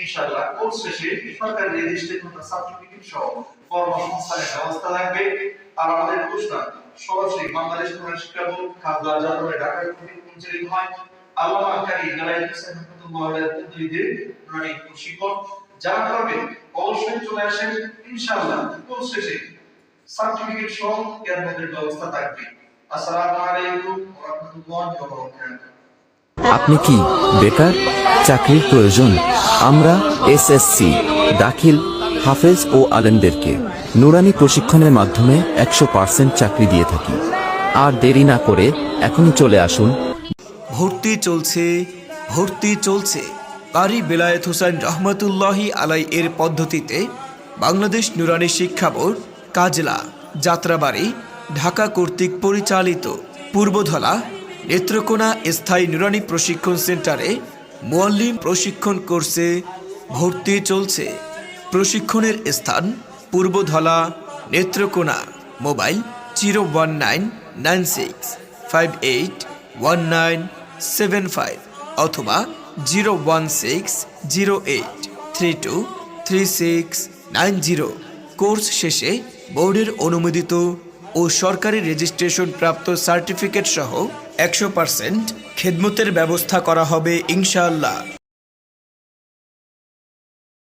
ইনশাআল্লাহ, কোর্স শেষে সরকারি রেজিস্ট্রেশন সার্টিফিকেট সহ কর্মসংস্থানের ব্যবস্থা থাকবে আর আমাদের প্রশ্ন সরাসরি বাংলাদেশ শিক্ষা বোর্ড খাজা জাতরে ঢাকা কর্তৃক পরিচালিত হয়। আল্লামা কারি গালাই হোসেন রহমতুল্লাহ পদ্ধতিতে মানে প্রশিক্ষণ। যারা করবেন অবশ্যই চলে আসেন, ইনশাআল্লাহ কোর্স শেষে সার্টিফিকেট সহ জ্ঞানের ব্যবস্থা থাকবে। আসসালামু আলাইকুম ওয়া রাহমাতুল্লাহি ওয়া বারাকাতুহু। আপনি কি বেকার? চাকরির প্রয়োজন। আমরা এসএসসি দাখিল, হাফেজ ও আলেমদেরকে নুরানি প্রশিক্ষণের মাধ্যমে একশো পার্সেন্ট চাকরি দিয়ে থাকি। আর দেরি না করে এখনই চলে আসুন। ভর্তি চলছে ভর্তি চলছে। কারি বেলায়েত হোসেন রহমতুল্লাহি আলাই এর পদ্ধতিতে বাংলাদেশ নুরানি শিক্ষা বোর্ড, কাজলা, যাত্রাবাড়ি, ঢাকা কর্তৃক পরিচালিত পূর্বধলা নেত্রকোনা স্থায়ী নুরানি প্রশিক্ষণ সেন্টারে মোয়াল্লিম প্রশিক্ষণ কোর্সে ভর্তি চলছে। প্রশিক্ষণের স্থান Purbadhala Netrokona. Mobile zero one nine nine six five eight one nine seven five অথবা zero one six zero eight three two three six nine zero. Course শেষে বোর্ডের অনুমোদিত ও সরকারি রেজিস্ট্রেশন প্রাপ্ত সার্টিফিকেট সহ একশো পার্সেন্ট খেদমতের ব্যবস্থা করা হবে ইনশাআল্লাহ।